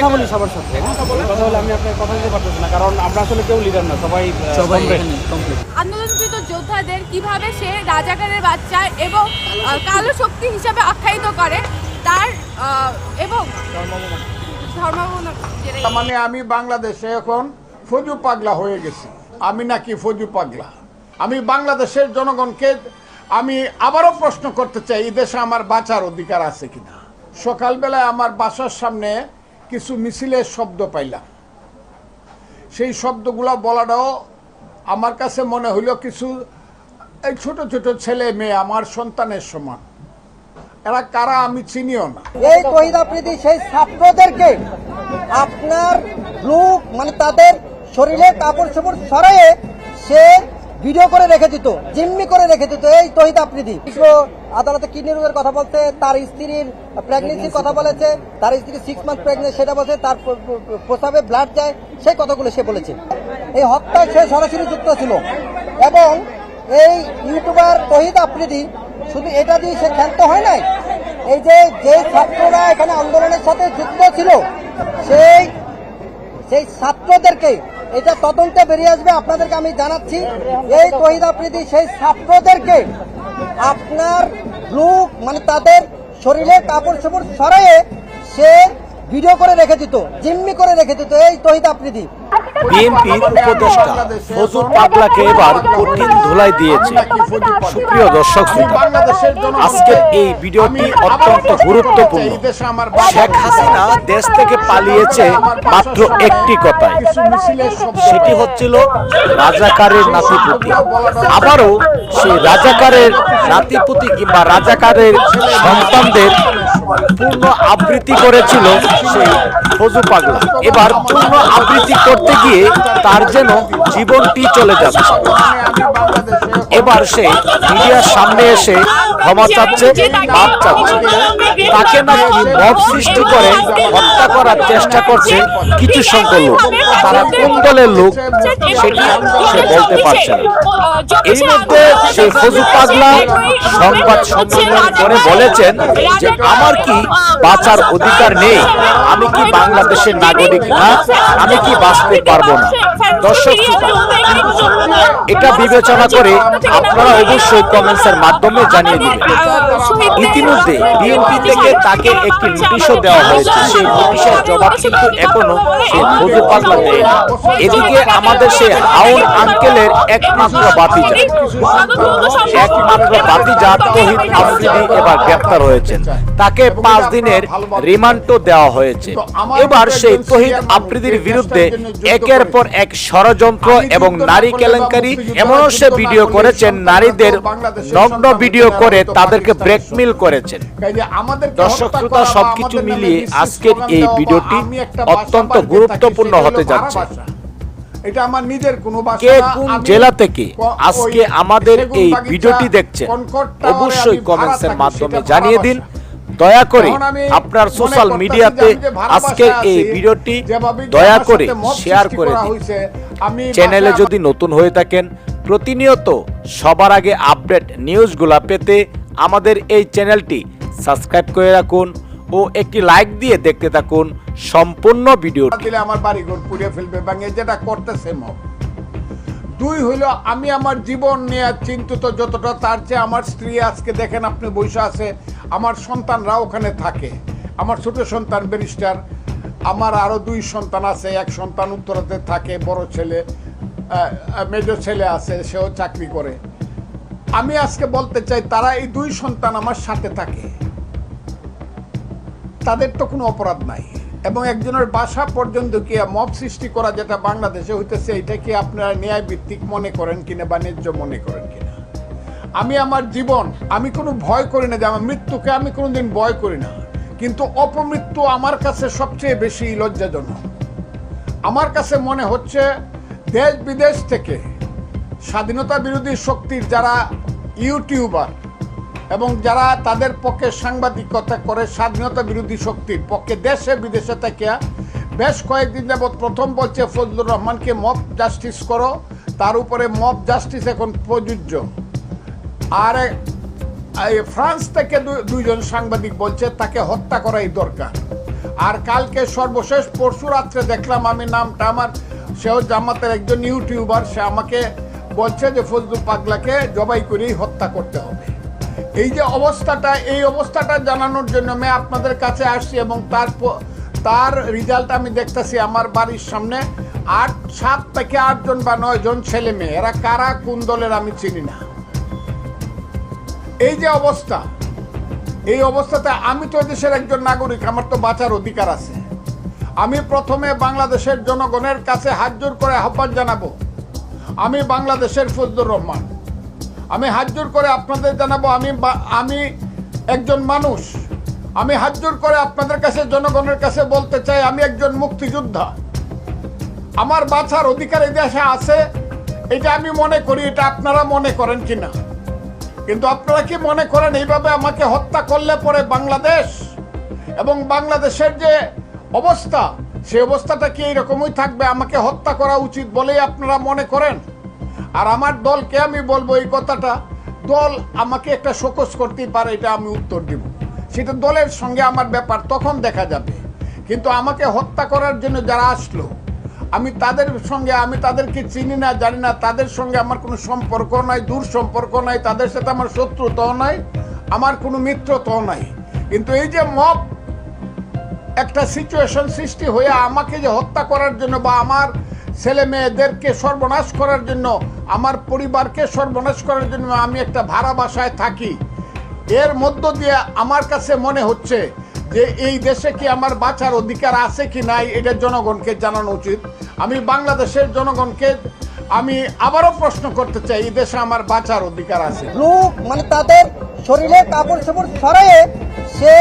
কথা বলি সবার সাথে। কথা বলে আমি আপনার কথা দিতে পারতেছি না কারণ আমরা আসলে কেউ লিডার না সবাই সবাই আন্দোলনকৃত যোদ্ধাদের কীভাবে সে রাজাকারের বাচ্চা এবং কালো শক্তি হিসাবে আখ্যায়িত করে তার এবং মানে আমি বাংলাদেশে এখন ফজু পাগলা হয়ে গেছি। আমি নাকি ফজু পাগলা। আমি বাংলাদেশের জনগণকে আমি আবারও প্রশ্ন করতে চাই এই দেশে আমার বাঁচার অধিকার আছে কিনা? সকালবেলায় আমার বাসার সামনে কিছু মিছিলের শব্দ পাইলাম। সেই শব্দগুলো বলাটাও আমার কাছে মনে হইল কিছু, এই ছোট ছোট ছেলে মেয়ে আমার সন্তানের সমান। এরা কারা আমি চিনিও না। এই আফ্রিদি সেই ছাত্রদেরকে আপনার লুক মানে তাদের শরীরে কাপড় চোপড় সরাইয়ে সে ভিডিও করে রেখে দিত জিম্মি করে রেখে দিত এই তহিদ আফ্রিদি। আদালতে কিডনি রোগের কথা বলতে তার স্ত্রীর প্রেগনেন্সির কথা বলেছে তার স্ত্রী সিক্স মান্থ প্রেগনেন্ট সেটা বলছে তার প্র- প্র- ব্লাড যায় সেই কথাগুলো সে বলেছে। এই হত্যায় সে সরাসরি যুক্ত ছিল। এবং এই ইউটিউবার তহিদ আফ্রিদি শুধু এটা দিয়ে সে ক্ষান্ত হয় নাই এই যে যে ছাত্ররা এখানে আন্দোলনের সাথে যুক্ত ছিল সেই সেই ছাত্রদেরকে এটা তদন্তে বেরিয়ে আসবে, আপনাদেরকে আমি জানাচ্ছি। এই তহিদ সেই ছাত্রদেরকে আপনার লুক মানে তাদের শরীরে কাপড় চোপড় সরাইয়ে সে ভিডিও করে রেখে দিত, জিম্মি করে রেখে দিত, এই তহিদ আফ্রিদি। বিএনপির উপদেষ্টা ফজুর পাগলাকে এবার কঠিন ধুলাই দিয়েছে। সুপ্রিয় দর্শক শ্রোতা এই ভিডিওটি অত্যন্ত গুরুত্বপূর্ণ। শেখ হাসিনা দেশ থেকে পালিয়েছে মাত্র একটি কথায়। সেটি হচ্ছিল রাজাকারের নাতিপুতি। আবারও সেই রাজাকারের নাতিপুতি কিংবা রাজাকারের সন্তানদের পূর্ণ আবৃত্তি করেছিল সেই ফজু পাগলা। এবার পূর্ণ আবৃত্তি করতে গিয়ে তার যেন জীবনটি চলে যাচ্ছে। এবার সে মিডিয়ার সামনে এসে ক্ষমা চাচ্ছে মাপ চাচ্ছে। তাকে নাকি মব সৃষ্টি করে হত্যা করার চেষ্টা করছে কিছু সংখ্যক লোক। তারা কোন দলের লোক সেটি সে বলতে পারছে না। এই মধ্যে সেই ফজু পাগলা সংবাদ সম্মেলন করে বলেছেন যে, আমার কি বাঁচার অধিকার নেই? আমি কি বাংলাদেশের নাগরিক না? আমি কি বাঁচতে পারব না? দর্শক এটা বিবেচনা করে আপনারা অবশ্যই কমেন্টসের মাধ্যমে জানিয়ে দিবেন। ইতিমধ্যে বিএনপি থেকে তাকে একটি নোটিশও দেওয়া হয়েছে সেই নোটিশের জবাব কিন্তু এখনও সে ফজু পাগলা দেয়নি এদিকে আমাদের সেই হাউন আঙ্কেলের একমাত্র বাতিজা একমাত্র বাতিজা তহিদ আফ্রিদি এবার গ্রেপ্তার হয়েছেন তাকে পাঁচ দিনের রিমান্ডও দেওয়া হয়েছে এবার সেই তহিদ আফ্রিদির বিরুদ্ধে একের পর এক ষড়যন্ত্র এবং নারী কেলেঙ্কারি এমনও সে ভিডিও করেছেন নারীদের নগ্ন ভিডিও করে তাদেরকে ব্রেকমিল করেছেন দর্শক শ্রোতা সবকিছু মিলিয়ে আজকের এই ভিডিওটি অত্যন্ত গুরুত্বপূর্ণ হতে যাচ্ছে। এটা আমার নিজের কোনো কে কোন জেলা থেকে আজকে আমাদের এই ভিডিওটি দেখছেন অবশ্যই কমেন্টসের মাধ্যমে জানিয়ে দিন। দয়া করে আপনার সোশ্যাল মিডিয়াতে আজকের এই ভিডিওটি দয়া করে শেয়ার করে দিন। চ্যানেলে যদি নতুন হয়ে থাকেন প্রতিনিয়ত সবার আগে আপডেট নিউজগুলা পেতে আমাদের এই চ্যানেলটি সাবস্ক্রাইব করে রাখুন ও একটি লাইক দিয়ে দেখতে থাকুন সম্পূর্ণ ভিডিও দিলে আমার বাড়ি ঘর পুড়িয়ে ফেলবে ভাঙে যেটা করতেছে মব। দুই হইল, আমি আমার জীবন নিয়ে চিন্তিত যতটা, তার চেয়ে আমার স্ত্রী আজকে দেখেন আপনি বসে আছে, আমার সন্তানরা ওখানে থাকে। আমার ছোট সন্তান ব্যারিস্টার, আমার আরও দুই সন্তান আছে, এক সন্তান উত্তরাতে থাকে, বড় ছেলে মেজর ছেলে আছে, সেও চাকরি করে। আমি আজকে বলতে চাই, তারা এই দুই সন্তান আমার সাথে থাকে। তাদের তো কোনো অপরাধ নাই। এবং একজনের বাসা পর্যন্ত কি মব সৃষ্টি করা যেটা বাংলাদেশে হইতেছে, এটা কি আপনারা ন্যায় ভিত্তিক মনে করেন কিনা বা ন্যায্য মনে করেন কিনা? আমি আমার জীবন, আমি কোনো ভয় করি না যে আমার মৃত্যুকে আমি কোনো দিন ভয় করি না। কিন্তু অপমৃত্যু আমার কাছে সবচেয়ে বেশি লজ্জাজনক। আমার কাছে মনে হচ্ছে দেশ বিদেশ থেকে স্বাধীনতা বিরোধী শক্তির যারা ইউটিউবার এবং যারা তাদের পক্ষে সাংবাদিকতা করে স্বাধীনতা বিরোধী শক্তির পক্ষে দেশে বিদেশে থেকে বেশ কয়েকদিন যাবৎ প্রথম বলছে ফজলুর রহমানকে মব জাস্টিস করো, তার উপরে মব জাস্টিস এখন প্রযোজ্য। আর ফ্রান্স থেকে দুইজন সাংবাদিক বলছে তাকে হত্যা করাই দরকার। আর কালকে সর্বশেষ পরশু রাত্রে দেখলাম আমি নামটা, আমার সেও জামাতের একজন ইউটিউবার, সে আমাকে বলছে যে ফজলুল পাগলাকে জবাই করেই হত্যা করতে হবে। এই যে অবস্থাটা, এই অবস্থাটা জানানোর জন্য আমি আপনাদের কাছে আসছি এবং তার তার রেজাল্ট আমি দেখতেছি আমার বাড়ির সামনে আট, সাত থেকে আটজন বা নয় জন ছেলে মেয়ে। এরা কারা, কোন দলের আমি চিনি না। এই যে অবস্থা, এই অবস্থাতে আমি তো দেশের একজন নাগরিক, আমার তো বাঁচার অধিকার আছে। আমি প্রথমে বাংলাদেশের জনগণের কাছে হাত জোর করে আহ্বান জানাব। আমি বাংলাদেশের ফজলুর রহমান। আমি হাতজোর করে আপনাদের জানাব, আমি আমি একজন মানুষ। আমি হাতজোর করে আপনাদের কাছে, জনগণের কাছে বলতে চাই, আমি একজন মুক্তিযোদ্ধা। আমার বাঁচার অধিকার এই দেশে আছে, এটা আমি মনে করি, এটা আপনারা মনে করেন কি না কিন্তু আপনারা কি মনে করেন এইভাবে আমাকে হত্যা করলে পরে বাংলাদেশ এবং বাংলাদেশের যে অবস্থা, সেই অবস্থাটা কি এইরকমই থাকবে? আমাকে হত্যা করা উচিত বলেই আপনারা মনে করেন? আর আমার দলকে আমি বলব এই কথাটা, দল আমাকে একটা শোকস করতেই পারে, এটা আমি উত্তর দিব। সেটা দলের সঙ্গে আমার ব্যাপার তখন দেখা যাবে। কিন্তু আমাকে হত্যা করার জন্য যারা আসলো, আমি তাদের সঙ্গে, আমি তাদেরকে চিনি না, জানি না, তাদের সঙ্গে আমার কোনো সম্পর্ক নাই, দূর সম্পর্ক নাই, তাদের সাথে আমার শত্রুতাও নাই, আমার কোনো মিত্রতাও নাই। কিন্তু এই যে মব একটা সিচুয়েশন সৃষ্টি হয়ে আমাকে যে হত্যা করার জন্য বা আমার ছেলে মেয়েদেরকে সর্বনাশ করার জন্য, আমার পরিবারকে সর্বনাশ করার জন্য আমি একটা ভাড়া বাসায় থাকি। এর মধ্য দিয়ে আমার কাছে মনে হচ্ছে যে এই দেশে কি আমার বাঁচার অধিকার আছে কি নাই, এটা জনগণকে জানানো উচিত। আমি বাংলাদেশের জনগণকে, আমি আবারও প্রশ্ন করতে চাই, এই দেশে আমার বাঁচার অধিকার আছে লোক মানে তাদের শরীরে কাপড় চোপড় সরাইয়ে সে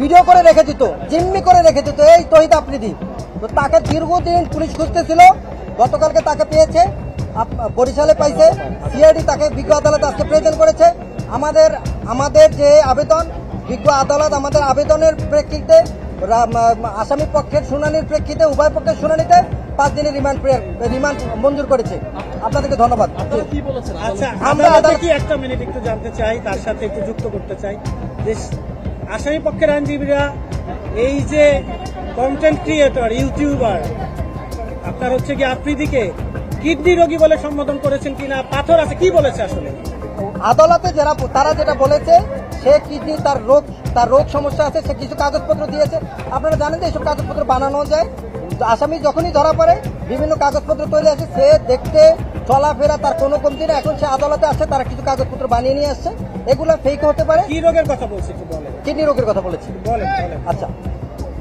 ভিডিও করে রেখে দিত, জিম্মি করে রেখে দিত, এই তহিদ আফ্রিদি তো তাকে দীর্ঘদিন পুলিশ খুঁজতেছিল গতকালকে তাকে পেয়েছে আপ- বরিশালে পাইছে সিআইডি তাকে বিজ্ঞ আদালত আজকে প্রেজেন্ট করেছে। আমাদের আমাদের যে আবেদন বিজ্ঞ আদালত আমাদের আবেদনের প্রেক্ষিতে আসামি পক্ষের শুনানির প্রেক্ষিতে উভয় পক্ষের শুনানিতে পাঁচ দিনের রিমান্ড রিমান্ড মঞ্জুর করেছে। আপনাদেরকে ধন্যবাদ। আচ্ছা আমরা আমরা আদালত- কি একটা মিনিট একটু জানতে চাই তার সাথে একটু যুক্ত করতে চাই। যে আসামি পক্ষের আইনজীবীরা এই যে কন্টেন্ট ক্রিয়েটর ইউটিউবার আপনার হচ্ছে কি আফ্রিদিকে কিডনি রোগী বলে সম্বোধন করেছেন কিনা? পাথর আছে কি বলেছে আসলে? আদালতে যারা তারা যেটা বলেছে সে কিডনি তার রোগ তার রোগ সমস্যা আছে সে কিছু কাগজপত্র দিয়েছে। আপনারা জানেন যে এইসব কাগজপত্র বানানো যায়। আসামি যখনই ধরা পড়ে বিভিন্ন কাগজপত্র তৈরি আছে সে দেখতে চলাফেরা তার কোনো কমতি না এখন সে আদালতে আছে তারা কিছু কাগজপত্র বানিয়ে নিয়ে আসছে এগুলো ফেক হতে পারে। কি রোগের কথা বলছে কিডনি রোগের কথা বলেছে। আচ্ছা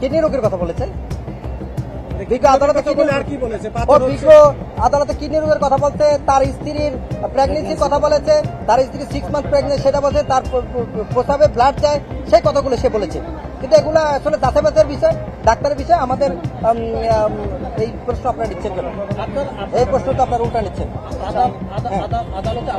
কিডনি রোগের কথা বলেছে? বিজ্ঞ আদালতে বিজ্ঞ কিডনি রোগের কথা বলতে তার স্ত্রীর প্রেগনেন্সির কথা বলেছে তার স্ত্রী সিক্স মান্থ প্রেগনেন্ট সেটা বলছে তার ব্লাড চায় সেই কথাগুলো সে বলেছে। কিন্তু এগুলো আসলে বাছাইয়ের বিষয় ডাক্তারের বিষয় আমাদের এই প্রশ্ন আপনারা নিচ্ছেন কেন? এই প্রশ্নটা তো আপনারা উল্টা নিচ্ছেন। হ্যাঁ।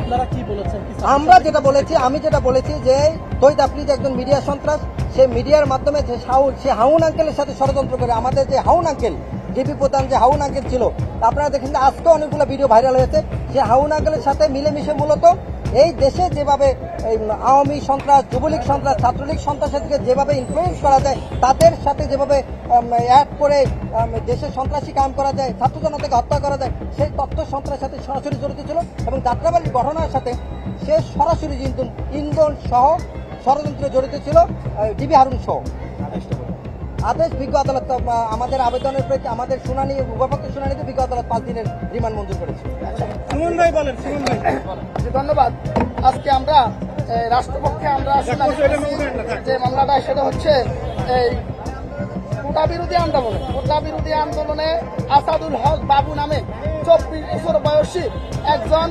আপনারা কি বলেছেন? আমরা যেটা বলেছি আমি যেটা বলেছি যে তৈত আপনি যে একজন মিডিয়া সন্ত্রাস সে মিডিয়ার মাধ্যমে যে সে হাউন আঙ্কেলের সাথে ষড়যন্ত্র করে আমাদের যে হাউন আঙ্কেল ডিবি প্রধান যে হাউন আঙ্কেল ছিল, আপনারা দেখেন আজকে অনেকগুলো ভিডিও ভাইরাল হয়েছে। সে হাউন আঙ্কেলের সাথে মিলেমিশে মূলত এই দেশে যেভাবে আওয়ামী সন্ত্রাস, যুবলীগ সন্ত্রাস, ছাত্রলীগ সন্ত্রাসের দিকে যেভাবে ইনফ্লুয়েন্স করা যায়, তাদের সাথে যেভাবে অ্যাড করে দেশে সন্ত্রাসী কাম করা যায়, ছাত্র জনতাকে হত্যা করা যায়, সেই তথ্য সন্ত্রাসের সাথে সরাসরি জড়িত ছিল এবং যাত্রাবাড়ির ঘটনার সাথে সে সরাসরি ইন্ধন ইন্ধন সহ ষড়যন্ত্রে জড়িত ছিল ডিবি হারুন সহ। আদেশ বিজ্ঞ আদালত আমাদের আবেদনের প্রেক্ষিতে আমাদের শুনানি উভয়পক্ষের শুনানিতে বিজ্ঞ আদালত পাঁচ দিনের রিমান্ড মঞ্জুর করেছে। সুমন ভাই বলেন সুমন ভাই। ধন্যবাদ। আজকে আমরা রাষ্ট্রপক্ষে আমরা যে মামলাটা সেটা হচ্ছে এই কোটা বিরোধী আন্দোলনে। কোটা বিরোধী আন্দোলনে আসাদুল হক বাবু নামে চব্বিশ বছর বয়সী একজন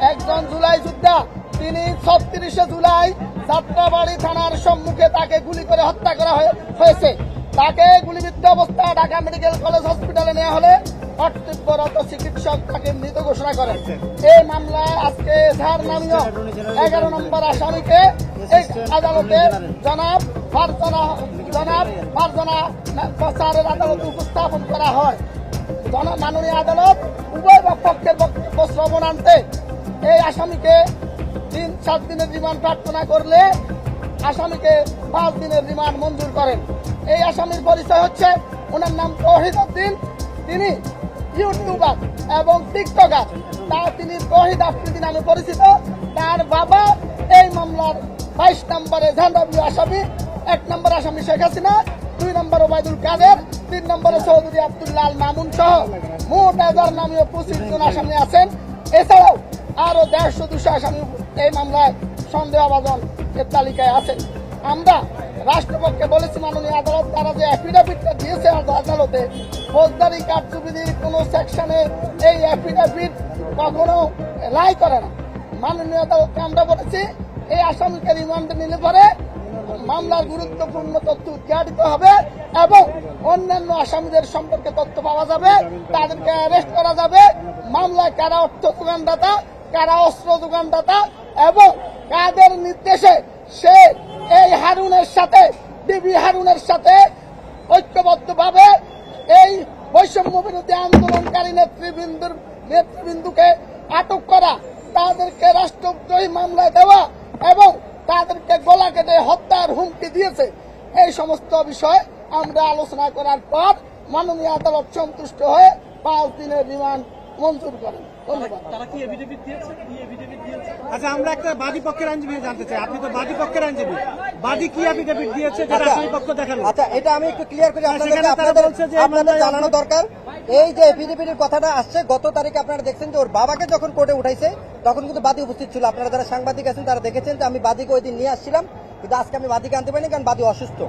একজন জুলাই যোদ্ধা। তিনি ছত্রিশে জুলাই যাত্রাবাড়ি থানার সম্মুখে তাকে গুলি করে হত্যা করা হয়ে- হয়েছে। তাকে গুলিবিদ্ধ অবস্থা ঢাকা মেডিকেল কলেজ হসপিটালে নেওয়া হলে কর্তব্যরত চিকিৎসক তাকে মৃত ঘোষণা করেন এই মামলায় আজকে এজাহার নামীয় এগারো নম্বর আসামিকে এই আদালতে জনাব ফারজানা জনাব ফারজানা আদালতে উপস্থাপন করা হয়। মাননীয় আদালত উভয় পক্ষের বক্তব্য শ্রবণান্তে এই আসামিকে তিন, সাত দিনের রিমান্ড প্রার্থনা করলে আসামিকে পাঁচ দিনের রিমান্ড মঞ্জুর করেন। এই আসামির পরিচয় হচ্ছে ওনার নাম তহিদ উদ্দিন তিনি ইউটিউবার এবং টিকটকার। তা তিনি তহিদ আফ্রিদি নামে পরিচিত। তার বাবা এই মামলার বাইশ নম্বরে ঝান্ডাবি আসামি, এক নম্বর আসামি শেখ হাসিনা, দুই নম্বর ওবায়দুল কাদের, তিন নম্বরে চৌধুরী আব্দুল্লাহ আল মামুন সহ মোট হাজার নামীয় পঁচিশ জন আসামি আছেন। এছাড়াও আরও দেড়শো দুশো আসামি এই মামলায় সন্দেহভাজন এর তালিকায় আছেন। আমরা রাষ্ট্রপক্ষে বলেছি মাননীয় আদালত তারা যে অ্যাফিডাভিটটা দিয়েছে আদালতে, ফৌজদারি কার্যবিধির কোনো সেকশনে এই অ্যাফিডাভিট কখনো লাই করে না। মাননীয় আদালতকে আমরা বলেছি, এই আসামিকে রিমান্ডে নিলে পরে মামলার গুরুত্বপূর্ণ তথ্য উদ্ঘাটিত হবে এবং অন্যান্য আসামিদের সম্পর্কে তথ্য পাওয়া যাবে, তাদেরকে অ্যারেস্ট করা যাবে, মামলায় কারা অর্থ যোগানদাতা, কারা অস্ত্র যোগানদাতা এবং কাদের নির্দেশে সে এই হারুনের সাথে ডিবি হারুনের সাথে ঐক্যবদ্ধভাবে এই বৈষম্য বিরোধী আন্দোলনকারী নেতৃবৃন্দুর, নেতৃবৃন্দুকে আটক করা, তাদেরকে রাষ্ট্রদ্রোহী মামলায় দেওয়া এবং তাদেরকে গলা কেটে হত্যার হুমকি দিয়েছে। এই সমস্ত বিষয় আমরা আলোচনা করার পর মাননীয় আদালত সন্তুষ্ট হয়ে পাঁচ দিনের রিমান্ড মঞ্জুর করেন। আচ্ছা আমরা একটা বাদী পক্ষের আইনজীবী জানতে চাই। আপনি তো বাদী পক্ষের আইনজীবী। বাদী কি অ্যাফিডেভিট দিয়েছে যেটা আচ্ছা, আসামি পক্ষ দেখাল? আচ্ছা এটা আমি একটু ক্লিয়ার করি আপনাদেরকে আপনাদের আপনাদের জানানো দরকার। এই যে এপিডিপির কথাটা আসছে গত তারিখে আপনারা দেখছেন যে ওর বাবাকে যখন কোর্টে উঠাইছে তখন কিন্তু বাদী উপস্থিত ছিল। আপনারা যারা সাংবাদিক আছেন তারা দেখেছেন যে আমি বাদীকে ওই দিন নিয়ে আসছিলাম কিন্তু আজকে আমি বাদীকে আনতে পারিনি কারণ বাদী অসুস্থ।